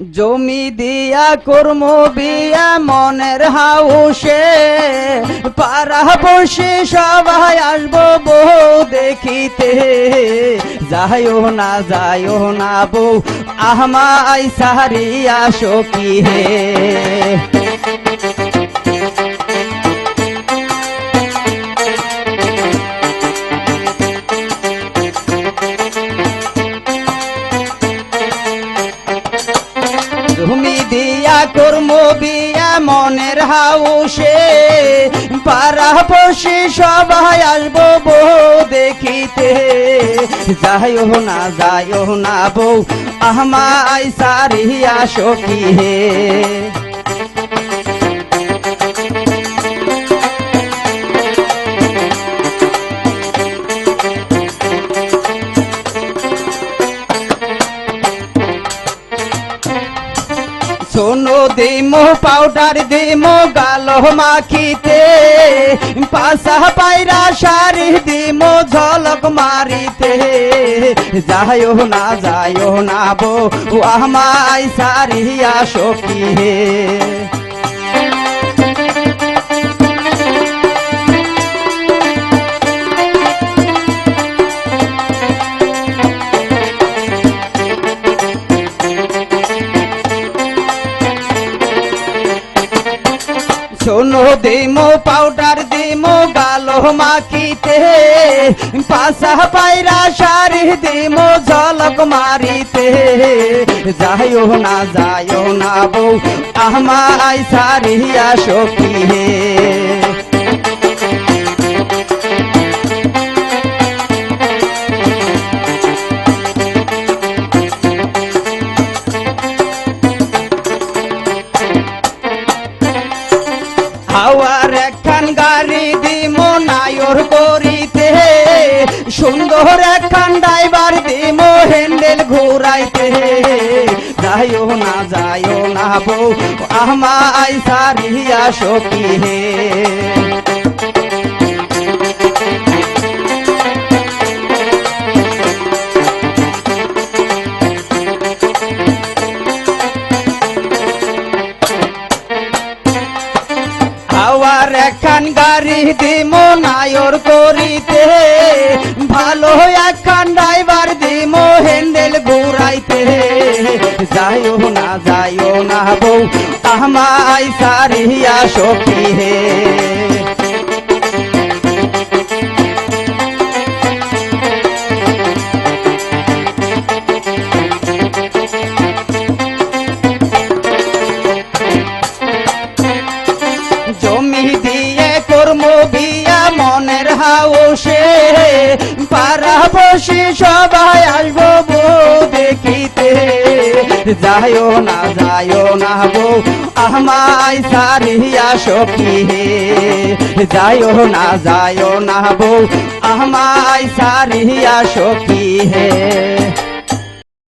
জমি দিয়া কর্ম বিয়া মনের হাউসে পাড়া বসে সবাই আসব বউ দেখিতে। যাইও না যাইও না বউ আহমাই সারিয়া সখী হে? মনের হাউসে পাড়া পশে সবাই আসব বউ দেখিতে। যাইও না যাইও না বউ আহমাই আসো সখী হে। দিমো পাউডার দিমো গালো মাখিতে। পাশা পায়রা শাড়ি, দিমো ঝলক মারিতে। যাইও না যাইও না বো আমায় সারিয়া সখী হে। শোনো, দিমো পাউডার দিমো গালো মাখিতে। পাশা পায়রা শাড়ি, দিমো ঝলক মারিতে। যাইও না যাইও না বউ আমায় সারিয়া সখী সুন্দর একখান ড্রাইভার দিমো হ্যান্ডেল ঘুরাইতে যাইও না যাইও না বউ আমায় সারিয়া সখী হে। হাওয়ার একখান গাড়ি দিমো, নায়র করিতে একখান ড্রাইভার দিমো হ্যান্ডেল ঘুরাইতে যাইও না যাইও না বউ আমায় সারিয়া সখী হে বসে সবাই আসব বউ দেখিতে। যাইও না যাইও না বউ, আমায় সারিয়া সখী হে যাইও না যাইও না বউ, আমায় সারিয়া সখী হে